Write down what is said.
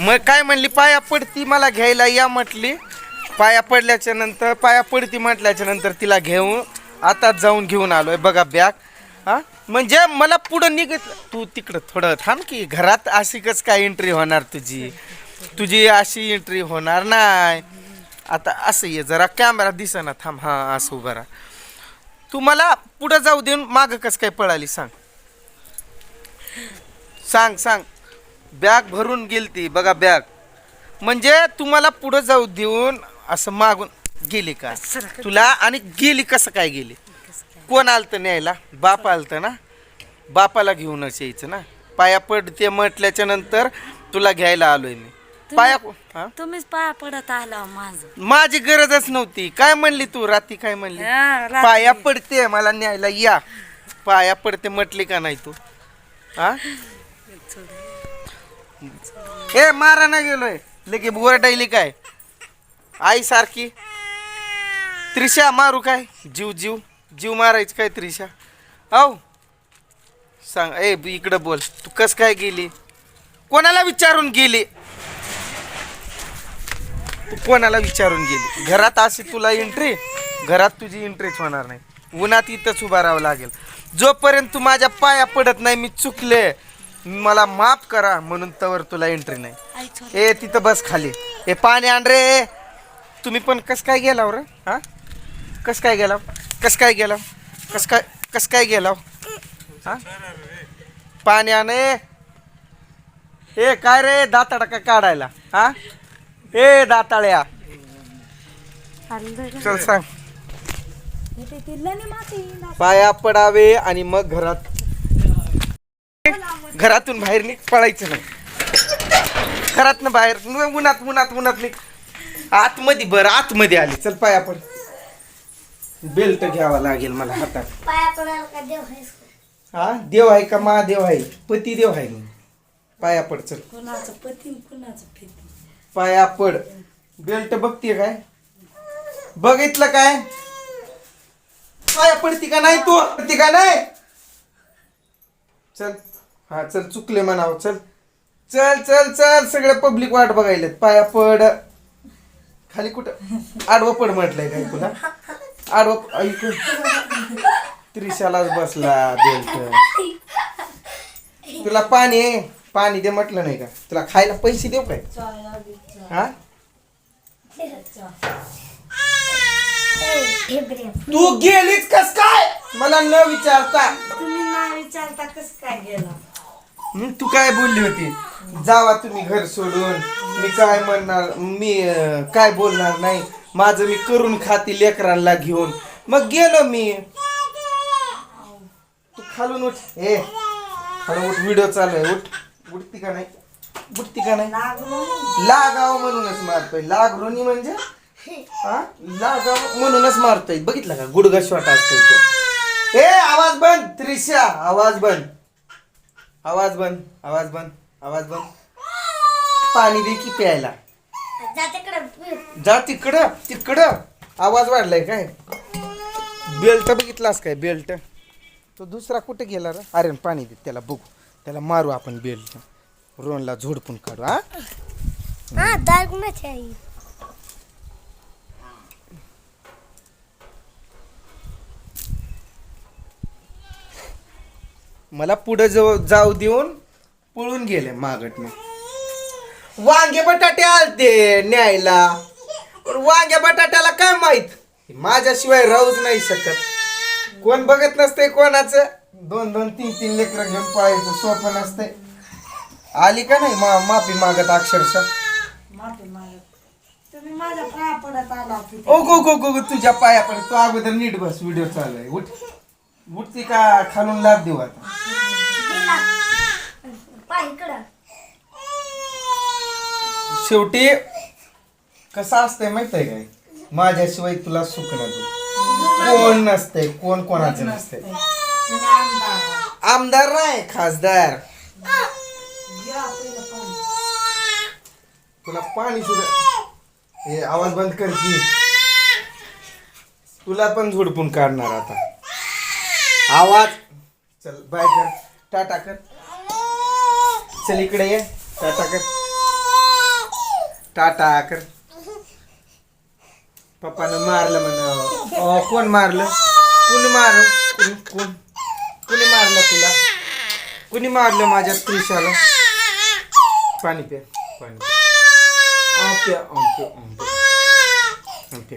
मग काय म्हणली? पाया पडती मला घ्यायला या म्हटली. पाया पडल्याच्या नंतर पाया पडती म्हटल्याच्या नंतर तिला घेऊन आता जाऊन घेऊन आलोय. बघा बॅग. हा? म्हणजे मला पुढं निघत तू तिकडं थोडं थांब की घरात अशी कच काय एंट्री होणार तुझी? तुझी अशी एंट्री होणार नाही. आता असं ये जरा कॅमेरा दिसेना थांब. हां असं उभं राहा. तू मला पुढं जाऊ देऊन मागं कसं काय पळाली सांग. सांग सांग. बॅग भरून गेलती बघा बॅग. म्हणजे तुम्हाला पुढं जाऊ देऊन असं मागून गेली का? तुला आणि गेली कसं काय गेली? कोण आलतं न्यायला? बाप आलतं ना? बापाला घेऊनच यायचं ना? पाया पडते म्हटल्याच्या नंतर तुला घ्यायला आलोय मी. पाया हा? तुम्हीच पाया पडत आला माझं. माझी गरजच नव्हती. काय म्हणली तू? राती काय म्हणली? हा, रात्री. पाया पडते मला न्यायला या. पाया पडते म्हटली का नाही तू? हा? ए मारा ना गेलोय. लगे ओरडायली काय? आई सारखी. त्रिशा मारू काय? जीव जीव. जीव मारायचं काय त्रिशा? औ. सांग ए इकडं बोल. तू कस काय गेली? कोणाला विचारून गेली? तू कोणाला विचारून गेली? घरात अशी तुला एंट्री घरात तुझी एंट्रीच होणार नाही. उन्हात इथंच उभा राहावं लागेल. जोपर्यंत तू माझ्या पाया पडत नाही मी चुकले. मला माफ करा म्हणून तवर तुला एंट्री नाही. ए तिथं बस खाली. ए पाणी आण रे. तुम्ही पण कस काय गेला रे? हा? कस काय गेला कस काय गेला कस काय कस काय गेला हा? पाणी आण ए. काय रे? दाताडा का काढायला. हा? ए दाताळ्या. चल सांग. पाया पडावे आणि मग घरात घरातून बाहेर निघ पळायचं नाही. घरातनं बाहेर न- उन्हात उन्हात उन्हात निघ. आतमध्ये बरं आतमध्ये आली. चल पाया पड. बेल्ट घ्यावा लागेल मला हातात. पाया पडायला का देव आहेस का? हा? देव आहे का महादेव आहे? पती देव आहे मी. पाया पड चल. कुणाचं पती कुणाचं फिती? पाया पड. बेल्ट बघतीये काय? बघितलं काय? पाया पडती का नाही तू? पडती का नाही? चल. हा चल चुकले म्हणावं चल. चल चल चल सगळे पब्लिक वाट बघायले पाया पड. खाली कुठं? आडवं पड म्हटलंय काय तुला? आडवं ऐक त्रिशालाच बसला बेल्ट. तुला पाणी आहे? पाणी दे म्हटलं नाही का? तुला खायला पैसे देऊ काय? हा? तू गेलीच कस काय? मला न विचारता. तुम्ही ना विचारता कस काय गेला? हं, तू काय बोलली होती? जावा तुम्ही घर सोडून. मी काय म्हणणार? मी अं, काय बोलणार नाही? माझं मी करून खाती लेकरांना घेऊन. मग गेलो मी. तू खालून उठ. ए खालून उठ. व्हिडिओ चालू आहे. उठ. उठती का नाही? उठती का नाही? लागलो लागाव म्हणूनच मारतोय. लागरोनी म्हणजे? हा? लागाव म्हणूनच मारतोय. बघितलं का? गुडगा शॉट असतो तो. ए आवाज बंद. त्रिशा आवाज बंद. आवाज बंद आवाज बंद आवाज बंद. पाणी दे की प्यायला. जा तिकडं. जा तिकडं तिकडं. आवाज वाढलाय काय? बेल्ट बघितलास काय? बेल्ट. तो दुसरा कुठे गेला रे? अरे पाणी दे त्याला बघू. त्याला मारू आपण बेल्ट. रोनला झोडपून काढू हा? हा दार कुणाची मला पुढे जाऊ जाऊ देऊन पळून गेले मागटने. वांगे बटाटे आलते न्यायला. पण वांग्या बटाट्याला काय माहीत? माझ्याशिवाय राहूच नाही शकत. कोण बघत नसते कोणाचं? दोन दोन तीन तीन लेकरं घेऊन पळायचं सोपं नसतंय. आली का नाही मा माफी मागत अक्षरशः? ओ गो गो गो गो, तुझ्या पाया पण तू अगोदर नीट बस व्हिडिओ चालू आहे. उठ. उठती का खालून लाभ देऊ आता? पाय इकडं. शेवटी कसं असतंय माहीत आहे काय? माझ्याशिवाय तुला सुख नाही. कोण नसते कोण कोणाचं नसते आमदार नाही खासदार. तुला पाणी सुद्धा हे आवाज बंद कर की. तुला पण झोडपून काढणार आता. आवाज. चल बाय कर. टाटा कर. चल इकडे ये. टाटा कर. टाटा कर. पप्पानं मारलं म्हण. कोण मारलं? कुणी मार कोण कोण? मारलं तुला? कुणी मारलं माझ्या त्रिशाला? पाणी प्या पाणी प्या. आंपे आंपे आंपे आंपे